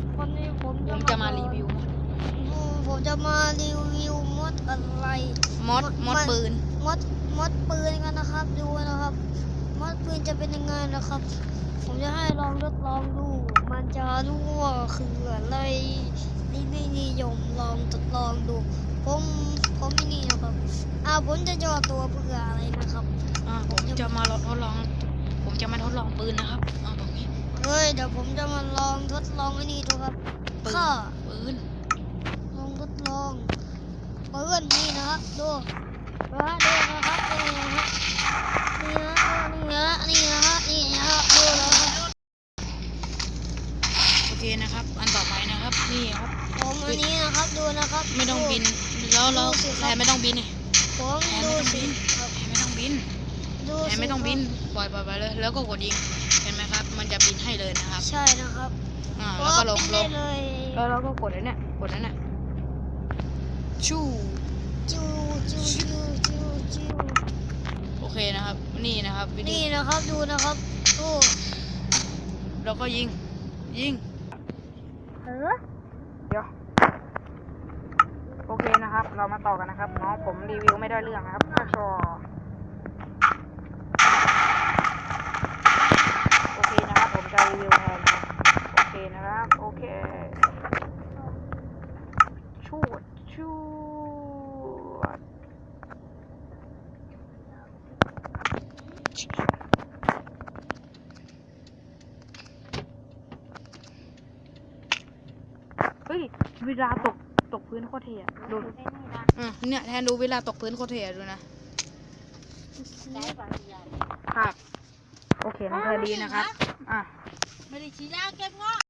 ครับวันนี้ผมผมจะมารีวิวอืมผมจะมารีวิวมดอะไรมดมดปืน มดมดปืนกันนะครับ ดูนะครับมดปืนจะเป็นยังไงนะครับ ผมจะให้ลองทดลองดู มันจะรู้ว่าคืออะไรนี่ไม่นิยมลองทดลองดู ผมผมไม่นี่นะครับอ่าผมจะย่อตัวเพื่ออะไรนะครับ อ่าผมจะมาทดลอง ผมจะมาทดลองปืนนะครับอ่าบอกงี้ เฮ้ยเดี๋ยวผมจะมาลองทดลองไอ้นี่ดู ครับปืนข้าปืนลองทดลองเปื้อนนี่นะครับดูนะฮะดูนะครับนี่นะฮะนี่นะนี่นะนี่นะฮะนี่นะฮะดูนะครับโอเคนะครับ อันต่อไปนะครับนี่ครับผมอันนี้นะครับดูนะครับ ไม่ต้องบินแล้วแล้วดูสิครับแทนไม่ต้องบินนี่ผมแทนดูไม่ต้องสิบินครับแทนไม่ต้องบินดูแทสินไม่ต้องบินครับปล่อยปล่อยไปเลย แล้วก็กดยิงเห็นไหมครับ มันจะบินให้เลยนะครับ ใช่นะครับ อ่าแล้วก็ลงเป็นลได้งเลยแล้วเราก็กดไอ้เนี่ยกดนั่นน่ะชู่จูจูจูจูจูโอเคนะครับ นี่นะครับวิธีนี่นะครับดูนะครับดูแล้วก็ยิง ยิงเออเดี๋ยวโอเคนะครับ เรามาต่อกันนะครับน้องผมรีวิวไม่ได้เรื่องนะครับข้าชอโอเคนะครับ ผมจะรีวิวแทนนะโอเคนะครับ โอ เคชูดชูดเฮ้ยเวลาตกตกพื้นโคตรเท่อะดูอะเนี่ยแทนดูเวลาตกพื้นโคตรเท่อะดูนะครับโอเคน้องเธอดีนะครับ อะ ไม่ได้ฉีดยาเก็บเงาะ